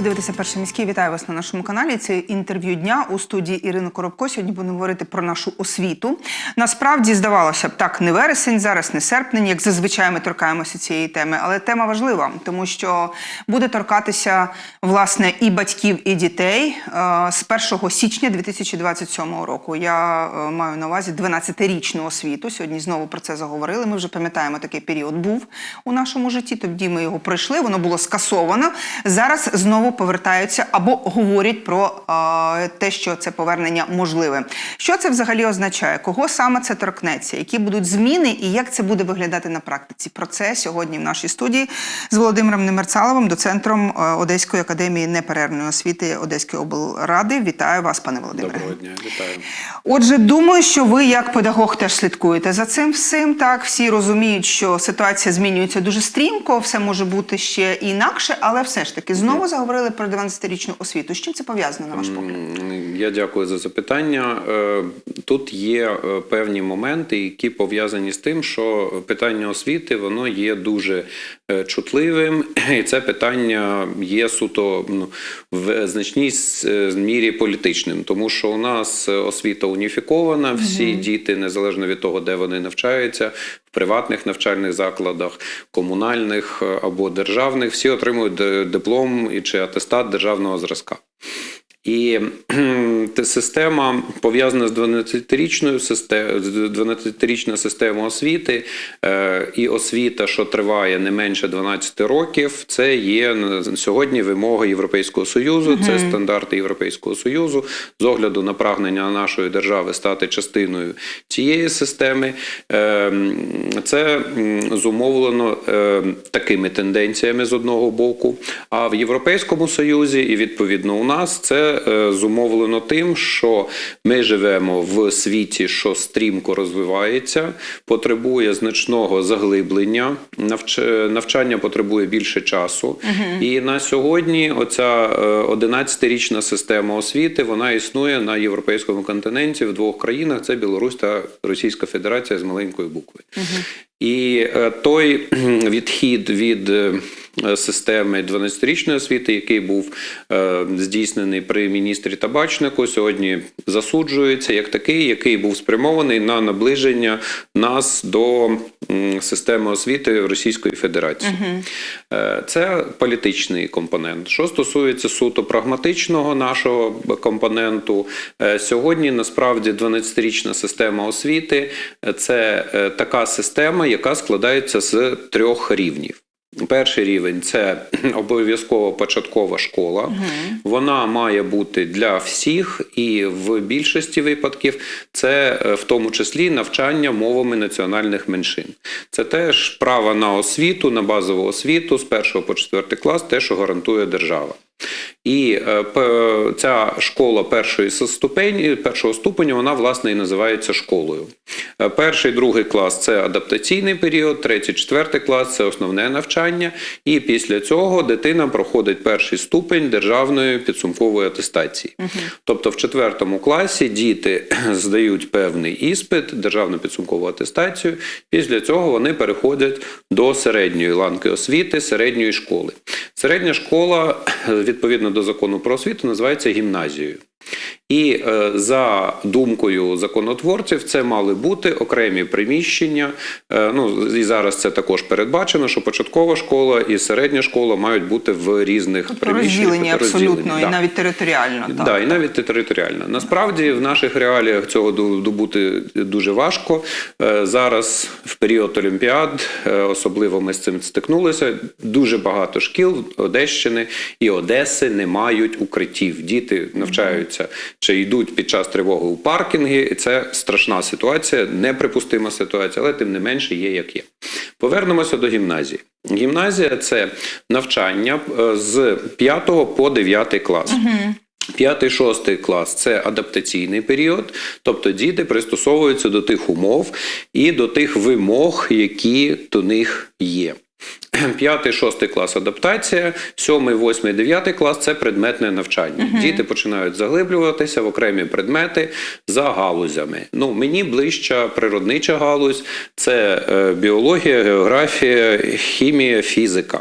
Ви дивитеся перший міський. Вітаю вас на нашому каналі. Це інтерв'ю дня у студії Ірини Коробко. Сьогодні будемо говорити про нашу освіту. Насправді здавалося б, так не вересень, зараз не серпень, як зазвичай ми торкаємося цієї теми. Але тема важлива, тому що буде торкатися власне і батьків, і дітей е, з 1 січня 2027 року. Я е, маю на увазі 12-річну освіту. Сьогодні знову про це заговорили. Ми вже пам'ятаємо, такий період був у нашому житті. Тоді ми його пройшли. Воно було скасовано. Зараз знову повертаються або говорять про е, те, що це повернення можливе. Що це взагалі означає? Кого саме це торкнеться? Які будуть зміни і як це буде виглядати на практиці? Про це сьогодні в нашій студії з Володимиром Немерцаловим, доцентром е, Одеської академії неперервної освіти Одеської облради. Вітаю вас, пане Володимире. Доброго дня, вітаю. Отже, думаю, що ви як педагог теж слідкуєте за цим всім. Так, всі розуміють, що ситуація змінюється дуже стрімко, все може бути ще інакше, але все ж таки знову заговорили про 12-річну освіту. З чим це пов'язано, на ваш погляд? Я дякую за запитання. Е, Тут є е, певні моменти, які пов'язані з тим, що питання освіти воно є дуже чутливим, і це питання є суто ну, в значній е, мірі політичним, тому що у нас е, освіта уніфікована, всі діти, незалежно від того, де вони навчаються, в приватних навчальних закладах, комунальних е, або державних, всі отримують диплом чи атестат державного зразка. І система пов'язана з 12-річною системою, 12-річна система освіти е, і освіта, що триває не менше 12 років, це є на сьогодні вимога Європейського союзу, це стандарти Європейського союзу з огляду на прагнення нашої держави стати частиною цієї системи. Е, Це зумовлено е, такими тенденціями з одного боку. А в Європейському Союзі і відповідно у нас це е, зумовлено тим, що ми живемо в світі, що стрімко розвивається, потребує значного заглиблення, навч- навчання потребує більше часу. І на сьогодні оця е, 11-річна система освіти вона існує на європейському континенті в двох країнах: це Білорусь та Російська Федерація з маленької букви. І е, той відхід від е, системи 12-річної освіти, який був е, здійснений при міністрі Табачнику, сьогодні засуджується як такий, який був спрямований на наближення нас до системи освіти Російської Федерації. Е, Це політичний компонент. Що стосується суто прагматичного нашого компоненту, е, сьогодні насправді 12-річна система освіти е, це е, така система, яка складається з трьох рівнів. Перший рівень це обов'язково початкова школа. Вона має бути для всіх, і в більшості випадків це е, в тому числі навчання мовами національних меншин. Це теж право на освіту, на базову освіту з 1 по 4 клас, те, що гарантує держава. І е, ця школа першої ступені, першого ступеня, вона власне і називається школою. Е, Перший, другий клас це адаптаційний період, третій, четвертий клас це основне навчання. І після цього дитина проходить перший ступень державної підсумкової атестації. Тобто в четвертому класі діти здають певний іспит, державну підсумкову атестацію. Після цього вони переходять до середньої ланки освіти, середньої школи. Середня школа, відповідно до закону про освіту, називається гімназією. І е, за думкою законотворців, це мали бути окремі приміщення. Е, ну і зараз це також передбачено, що початкова школа і середня школа мають бути в різних Тобто приміщеннях. розділені абсолютно, розділені, і навіть територіально. Так, Да, і навіть територіально. Насправді в наших реаліях цього добути дуже важко. Е, Зараз в період Олімпіад, особливо ми з цим стикнулися. Дуже багато шкіл Одещини і Одеси не мають укриттів. Діти навчаються чи йдуть під час тривоги у паркінги. І це страшна ситуація, неприпустима ситуація, але тим не менше є як є. Повернемося до гімназії. Гімназія це навчання е, з 5 по 9 клас. П'ятий, шостий клас це адаптаційний період, тобто діти пристосовуються до тих умов і до тих вимог, які до них є. П'ятий, шостий клас адаптація, сьомий, восьмий, дев'ятий клас це предметне навчання. Діти починають заглиблюватися в окремі предмети за галузями. Ну, мені ближча природнича галузь це е, біологія, географія, хімія, фізика.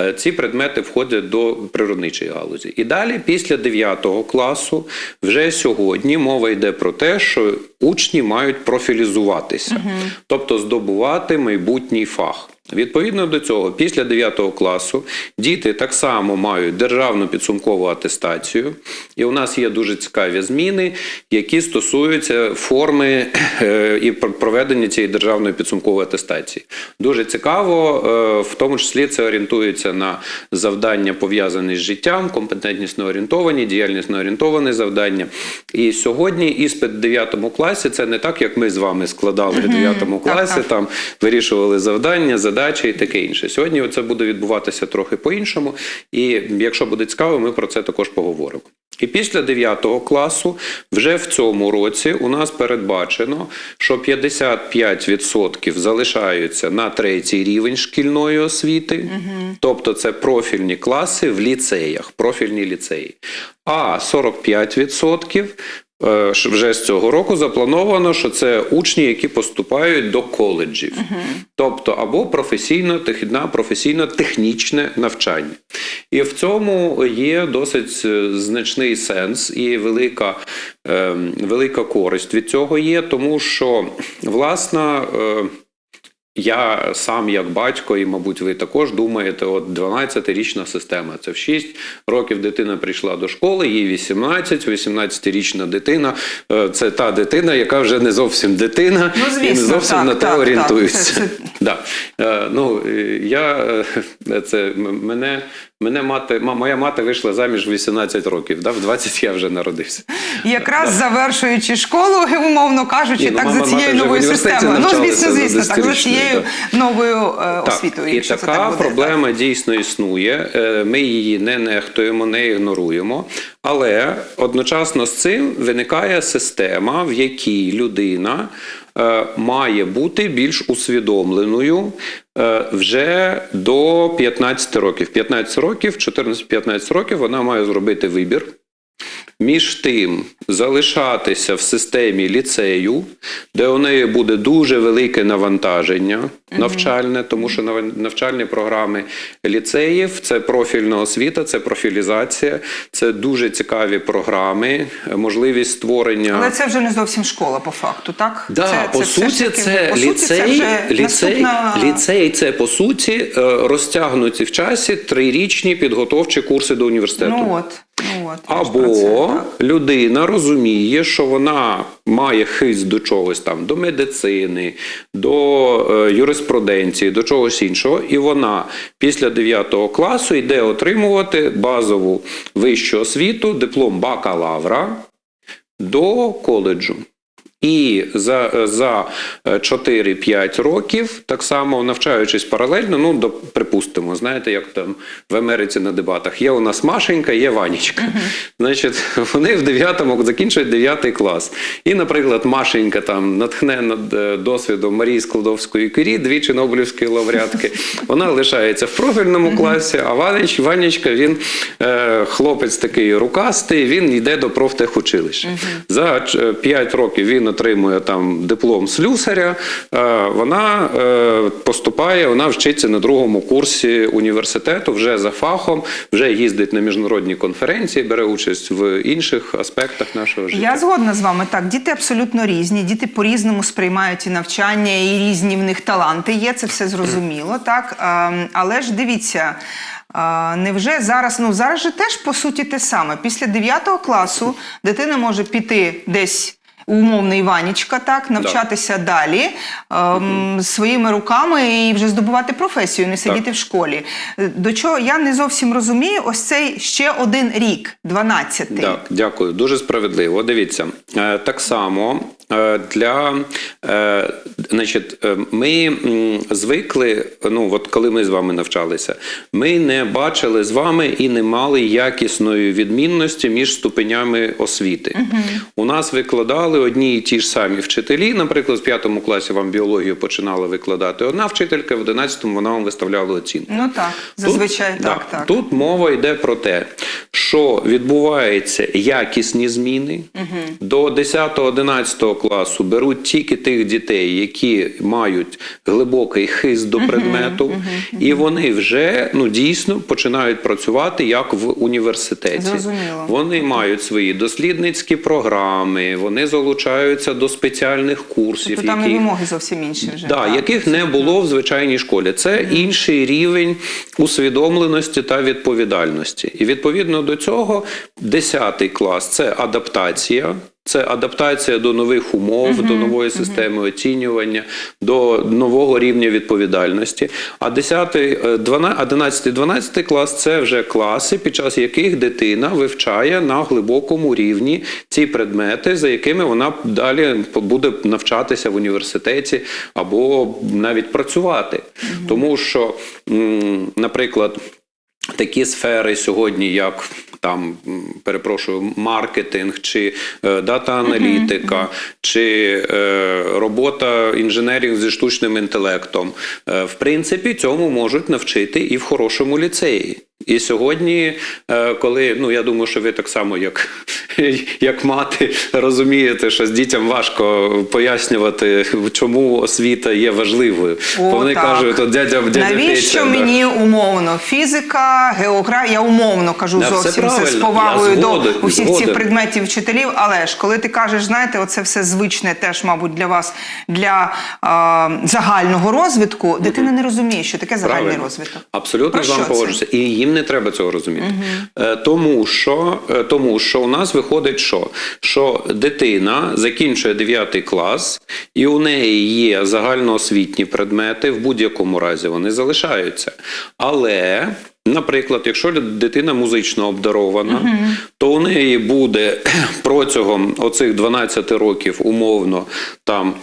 Е, Ці предмети входять до природничої галузі. І далі, після 9 класу, вже сьогодні мова йде про те, що учні мають профілізуватися, тобто здобувати майбутній фах. Відповідно до цього, після 9 класу діти так само мають державну підсумкову атестацію, і у нас є дуже цікаві зміни, які стосуються форми е, і проведення цієї державної підсумкової атестації. Дуже цікаво, е, в тому числі це орієнтується на завдання пов'язані з життям, компетентнісно орієнтовані, діяльнісно орієнтовані завдання. І сьогодні іспит в 9 класі це не так, як ми з вами складали в 9 класі, так. там вирішували завдання, задачі і таке інше. Сьогодні це буде відбуватися трохи по-іншому. І якщо буде цікаво, ми про це також поговоримо. І після 9 класу вже в цьому році у нас передбачено, що 55% залишаються на третій рівень шкільної освіти, тобто це профільні класи в ліцеях, профільні ліцеї. А 45% е, ж- вже з цього року заплановано, що це учні, які поступають до коледжів, тобто або професійно-техідна, професійно-технічне навчання. І в цьому є досить е, значний сенс і велика, е, велика користь від цього є, тому що власна. е, я сам як батько, і, мабуть, ви також думаєте, от 12-річна система. Це в 6 років дитина прийшла до школи, їй 18, 18-річна дитина. е, Це та дитина, яка вже не зовсім дитина Ну, і не зовсім так, на те так, орієнтується. Так, так. Да. Е, ну, я, е, це, мене, мене мати, ма- моя мати вийшла заміж в 18 років, да? в 20 я вже народився. Якраз завершуючи школу, умовно кажучи, Ні, ну, так за цією новою системою. Ну, звісно, звісно, так, за 10-річною, цією новою е, Так, освітою. і така так буде, проблема дійсно існує. Е, Ми її не нехтуємо, не ігноруємо. Але одночасно з цим виникає система, в якій людина має бути більш усвідомленою е, вже до 15 років. 15 років, 14-15 років вона має зробити вибір. Між тим залишатися в системі ліцею, де у неї буде дуже велике навантаження навчальне, тому що нав- навчальні програми ліцеїв це профільна освіта, це профілізація, це дуже цікаві програми, можливість створення. Але це вже не зовсім школа по факту, так? Да, це, по це суті, це по ліцей, це вже ліцей, наступна... ліцей це по суті е, розтягнуті в часі трирічні підготовчі курси до університету. Ну от, от. Або людина розуміє, що вона має хист до чогось там, до медицини, до е, юриспруденції, до чогось іншого, і вона після 9 класу йде отримувати базову вищу освіту, диплом бакалавра до коледжу. І за, за е, 4-5 років, так само навчаючись паралельно, ну, до, припустимо, знаєте, як там в Америці на дебатах, є у нас Машенька, є Ванечка. Значить, вони в 9-му закінчують 9 клас. І, наприклад, Машенька там натхнена е, досвідом Марії Складовської Кюрі, двічі Нобелівської лауреатки. Вона лишається в профільному класі, а Ванеч, Ванечка, він е, хлопець такий рукастий, він йде до профтехучилища. За 5 років він отримує там диплом слюсаря, е, вона е, поступає, вона вчиться на другому курсі університету вже за фахом, вже їздить на міжнародні конференції, бере участь в інших аспектах нашого життя. Я згодна з вами. Так, діти абсолютно різні. Діти по-різному сприймають і навчання, і різні в них таланти є. Це все зрозуміло, так. Ем, Але ж дивіться. А, невже зараз, ну зараз же теж по суті те саме. Після 9 класу дитина може піти десь. Умовний Іванічка, так, навчатися далі ем, своїми руками і вже здобувати професію, не сидіти в школі. Е, До чого я не зовсім розумію, ось цей ще один рік, 12-й. Так, дякую, дуже справедливо. Дивіться, е, так само е, для е, значить, е, ми звикли, ну от коли ми з вами навчалися, ми не бачили з вами і не мали якісної відмінності між ступенями освіти. У нас викладали одні і ті ж самі вчителі. Наприклад, в п'ятому класі вам біологію починала викладати одна вчителька, в одинадцятому вона вам виставляла оцінку. Ну так, зазвичай Тут, так, да, так. Тут мова йде про те, що відбуваються якісні зміни. До 10-11 класу беруть тільки тих дітей, які мають глибокий хист до предмету, і вони вже ну дійсно починають працювати як в університеті. Зрозуміло. Вони мають свої дослідницькі програми, вони залучаються до спеціальних курсів, Тобто там і вимоги зовсім інші вже. Да, так. яких не було в звичайній школі. Це інший рівень усвідомленості та відповідальності. І відповідно до цього 10 клас це адаптація. Це адаптація до нових умов, до нової системи оцінювання, до нового рівня відповідальності. А 10, е, 12, 11, 12 клас це вже класи, під час яких дитина вивчає на глибокому рівні ці предмети, за якими вона далі буде навчатися в університеті або навіть працювати. Тому що, наприклад, такі сфери сьогодні, як там, перепрошую, маркетинг чи е, дата-аналітика, чи е, робота інженерів зі штучним інтелектом, е, в принципі, цьому можуть навчити і в хорошому ліцеї. І сьогодні, е, коли ну я думаю, що ви так само, як, як мати, розумієте, що з дітям важко пояснювати, чому освіта є важливою. О, Бо вони так. кажуть, от дядя дядя Навіщо Петя, мені умовно фізика, географія, я умовно кажу Да, все зовсім це з повагою Я до усіх згоден. цих предметів вчителів. Але ж коли ти кажеш, знаєте, оце все звичне, теж, мабуть, для вас для е, загального розвитку, дитина не розуміє, що таке загальний Правильно. розвиток. Абсолютно з вами погоджуюся. І їм не треба цього розуміти. Е, Тому, що, е, тому що у нас виходить, що? що дитина закінчує 9 клас, і у неї є загальноосвітні предмети, в будь-якому разі вони залишаються. Але. Наприклад, якщо дитина музично обдарована, то у неї буде протягом оцих 12 років умовно там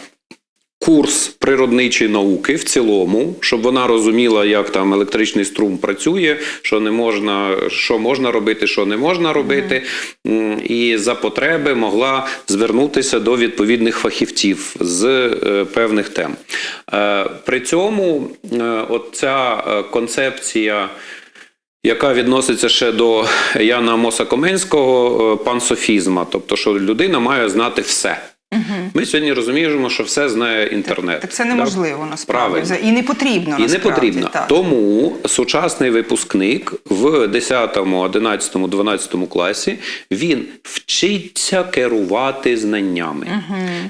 курс природничої науки в цілому, щоб вона розуміла, як там електричний струм працює, що не можна, що можна робити, що не можна робити, і за потреби могла звернутися до відповідних фахівців з е, певних тем. Е, при цьому е, от концепція. Яка відноситься ще до Яна Амоса Коменського пансофізма, тобто, що людина має знати все. Ми сьогодні розуміємо, що все знає інтернет. Так це неможливо насправді. Правильно. І не потрібно І не потрібно. Так. Тому сучасний випускник в 10, 11, 12 класі він вчиться керувати знаннями.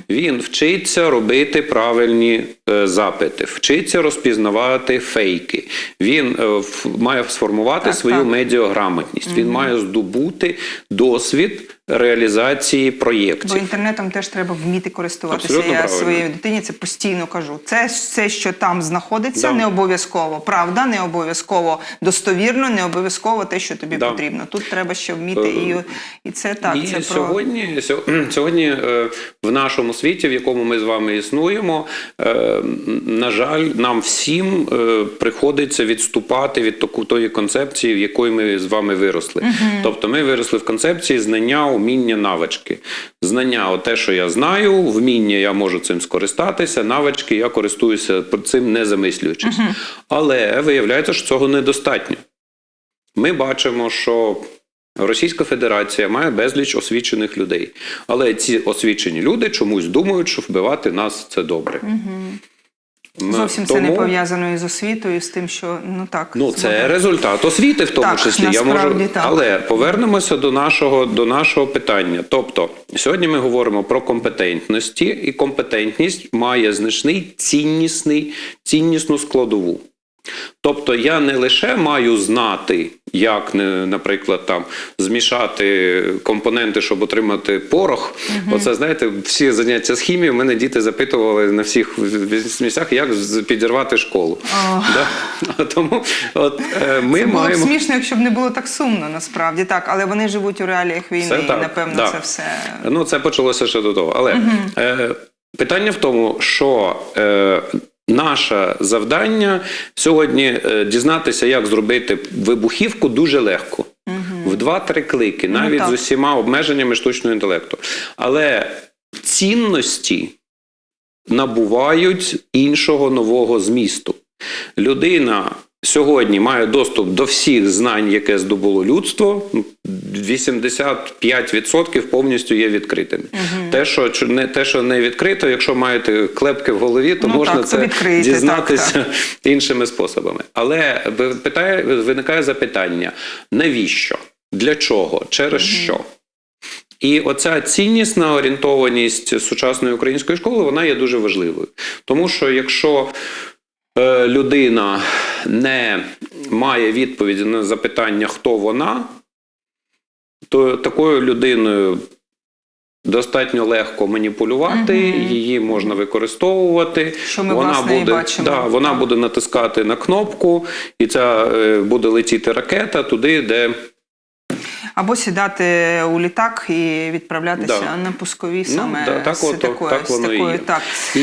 Він вчиться робити правильні е, запити, вчиться розпізнавати фейки. Він е, має сформувати Так, свою так. медіаграмотність. Він має здобути досвід реалізації проєктів. Бо інтернетом теж треба вміти користуватися. Абсолютно Я правильно. своїй дитині це постійно кажу. Це все, що там знаходиться, Да. не обов'язково правда, не обов'язково достовірно, не обов'язково те, що тобі Да. потрібно. Тут треба ще вміти Е, і, і це так. І це сьогодні, сьо- сьогодні е, в нашому світі, в якому ми з вами існуємо, е, на жаль, нам всім приходиться відступати від тої концепції, в якої ми з вами виросли. Тобто ми виросли в концепції знання, уміння, навички. Знання, те, що я знаю, вміння я можу цим скористатися, навички я користуюся цим не замислюючись. Але виявляється, що цього недостатньо. Ми бачимо, що Російська Федерація має безліч освічених людей, але ці освічені люди чомусь думають, що вбивати нас це добре. Зовсім це не пов'язано із освітою, з тим, що ну так Ну, це згодом. результат освіти, в тому Так, числі. Я можу, так. але повернемося до нашого до нашого питання. Тобто, сьогодні ми говоримо про компетентності, і компетентність має значний ціннісний, ціннісну складову. Тобто я не лише маю знати, як, наприклад, там змішати компоненти, щоб отримати порох. Оце знаєте, всі заняття з хімією. Мене діти запитували на всіх місцях, як підірвати школу. Да? Тому от е, ми Це було б смішно, якщо б не було так сумно, насправді так. Але вони живуть у реаліях війни, Це і так, напевно да. це все. Ну, це почалося ще до того. Але е, питання в тому, що е, наше завдання сьогодні е, дізнатися, як зробити вибухівку дуже легко. В два-три клики, навіть ну, з усіма обмеженнями штучного інтелекту. Але цінності набувають іншого нового змісту. Людина сьогодні має доступ до всіх знань, яке здобуло людство. 85% повністю є відкритими. Те, що не те, що не відкрито, якщо маєте клепки в голові, то Ну можна так, це відкрийте, дізнатися так, іншими способами. Але питає, виникає запитання: навіщо? Для чого? Через що? І оця ціннісна орієнтованість сучасної української школи вона є дуже важливою. Тому що якщо е, людина не має відповіді на запитання, хто вона, то такою людиною достатньо легко маніпулювати, угу. її можна використовувати. Що ми, вона власне, і буде, бачимо. Да, вона буде натискати на кнопку, і ця е, буде летіти ракета туди, де Або сідати у літак і відправлятися Да. на пускові Ну, саме да, так з от- такою, так з воно і такою є. так. І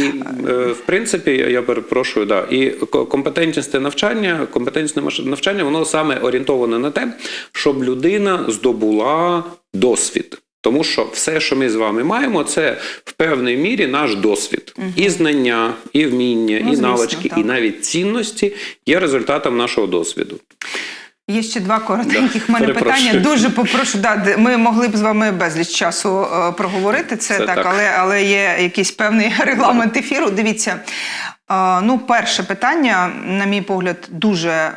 е, в принципі, я- перепрошую, да, і ко- компетентність навчання, компетентність навчання, воно саме орієнтоване на те, щоб людина здобула досвід. Тому що все, що ми з вами маємо, це в певній мірі наш досвід. І знання, і вміння, Ну, і звісно, навички, так. і навіть цінності є результатом нашого досвіду. Є ще два коротеньких Да, мене перепрошую. питання. Дуже попрошу. Да, ми могли б з вами безліч часу е, проговорити це, Це так, так. Але, але є якийсь певний регламент ефіру. Дивіться. е, ну, перше питання, на мій погляд, дуже е,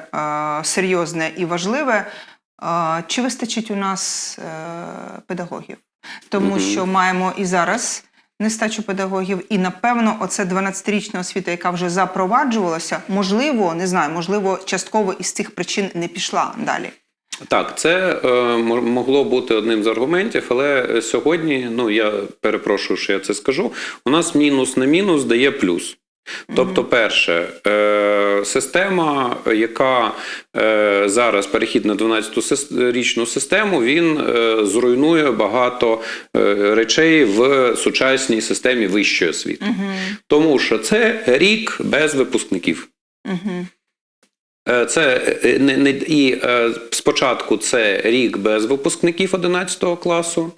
серйозне і важливе. Е, чи вистачить у нас е, педагогів? Тому Мгм. що маємо і зараз нестачу педагогів, і напевно, оце 12-річна освіта, яка вже запроваджувалася, можливо, не знаю, можливо, частково із цих причин не пішла далі. Так, це е, могло бути одним з аргументів, але сьогодні, ну я перепрошую, що я це скажу. У нас мінус на мінус дає плюс. Тобто, перше, е, система, яка е, зараз перехід на 12-річну систему, він е, зруйнує багато речей в сучасній системі вищої освіти. Тому що це рік без випускників. Угу. Це не, не і спочатку це рік без випускників 11 класу.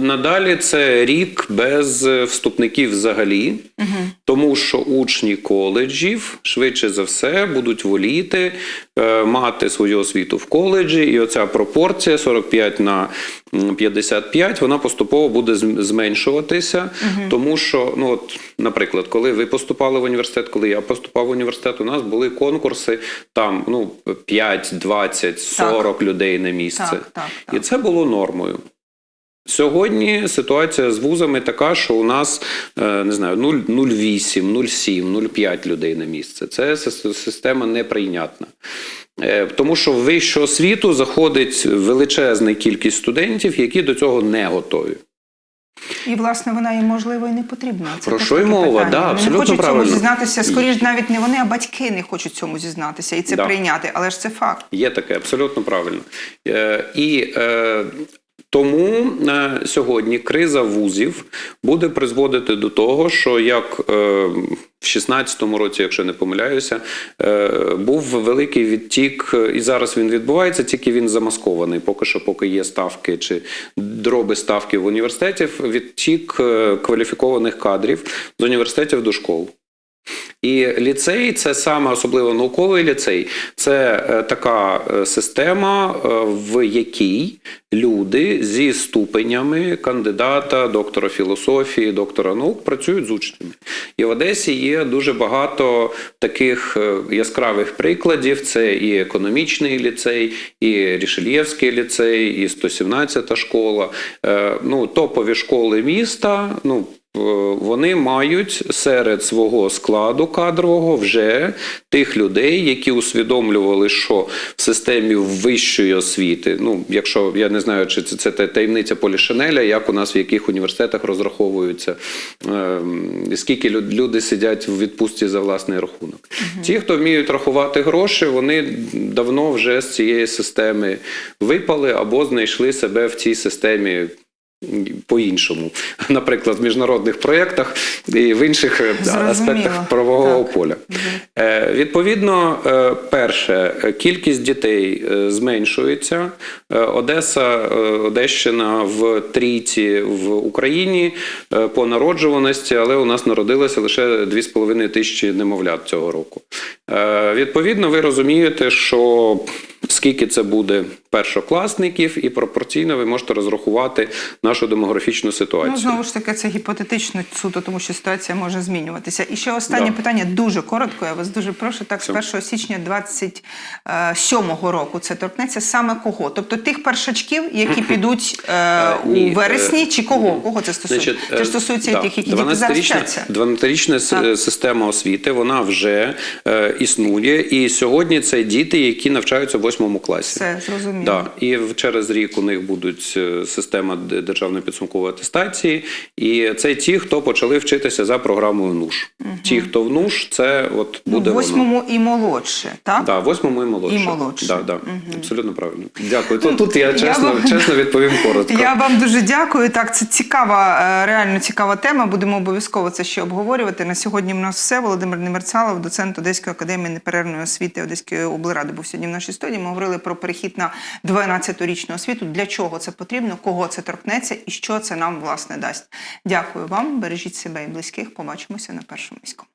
Надалі це рік без вступників взагалі, Угу. Тому що учні коледжів швидше за все будуть воліти е, мати свою освіту в коледжі, і оця пропорція 45 на 55, вона поступово буде зм- зменшуватися, тому що, ну от, наприклад, коли ви поступали в університет, коли я поступав в університет, у нас були конкурси там ну 5, 20, 40 людей на місце. Так, так, І це було нормою. Сьогодні ситуація з вузами така, що у нас е, не знаю 0,8, 0,7, 0,5 людей на місце. Це система неприйнятна. Е, Тому що в вищу освіту заходить величезна кількість студентів, які до цього не готові. І, власне, вона їм можливо і не потрібна. Це Про що й мова? Да, Вони абсолютно не хочуть правильно. цьому зізнатися. Скоріш навіть не вони, а батьки не хочуть цьому зізнатися і це Да. прийняти. Але ж це факт. Є таке, абсолютно правильно. Е, і е, тому е, сьогодні криза вузів буде призводити до того, що як е, в 16-му році, якщо не помиляюся, е, був великий відтік, е, і зараз він відбувається, тільки він замаскований. Поки що, поки є ставки чи дроби ставки в університетів, відтік е, кваліфікованих кадрів з університетів до школ. І ліцей це саме особливо науковий ліцей. Це е, така е, система, е, в якій люди зі ступенями кандидата, доктора філософії, доктора наук працюють з учнями. І в Одесі є дуже багато таких яскравих прикладів: це і економічний ліцей, і Рішельєвський ліцей, і 117 та школа. Ну, топові школи міста. Ну, вони мають серед свого складу кадрового вже тих людей, які усвідомлювали, що в системі вищої освіти, ну якщо я не знаю, чи це, це таємниця Полішинеля, як у нас в яких університетах розраховуються, е, скільки люди сидять в відпустці за власний рахунок. Ті, хто вміють рахувати гроші, вони давно вже з цієї системи випали або знайшли себе в цій системі по-іншому, наприклад, в міжнародних проєктах і в інших е, Зрозуміло. аспектах правового Так. поля. Е, Відповідно, е, перше, кількість дітей зменшується. Одеса, Одещина в трійці в Україні по народжуваності, але у нас народилося лише 2,5 тисячі немовлят цього року. Е, Відповідно, ви розумієте, що скільки це буде першокласників, і пропорційно ви можете розрахувати нашу демографічну ситуацію. Ну, знову ж таки, це гіпотетично суто, тому що ситуація може змінюватися. І ще останнє Да. питання дуже коротко. Я вас дуже прошу. Так, з 1 січня 27-го року це торкнеться саме кого? Тобто тих першачків, які підуть е, у ні, вересні, е, чи кого? Кого це стосується? Значить, це е, ж стосується да, тих, які діти зараз 12-річна вчаться. 12-річна система освіти, вона вже е, існує. І сьогодні це діти, які навчаються в восьмому класі. Все, зрозуміло. Да. І через рік у них будуть е, система д- державної підсумкової атестації. І це ті, хто почали вчитися за програмою НУШ. Ті, хто в НУШ, це от Ну, буде воно. восьмому і молодше, так? Да, восьмому і молодше. І молодше. Да, да. Абсолютно правильно. Дякую. Тут, тут я Я чесно, вам- чесно відповім коротко. Я вам дуже дякую. Так, це цікава, е, реально цікава тема. Будемо обов'язково це ще обговорювати. На сьогодні в нас все. Володимир Немерцалов, доцент Одеської академії неперервної освіти Одеської облради, був сьогодні в нашій студії. Ми говорили про перехід на 12-річну освіту. Для чого це потрібно, кого це торкнеться і що це нам власне дасть. Дякую вам. Бережіть себе і близьких. Побачимося на першому міському.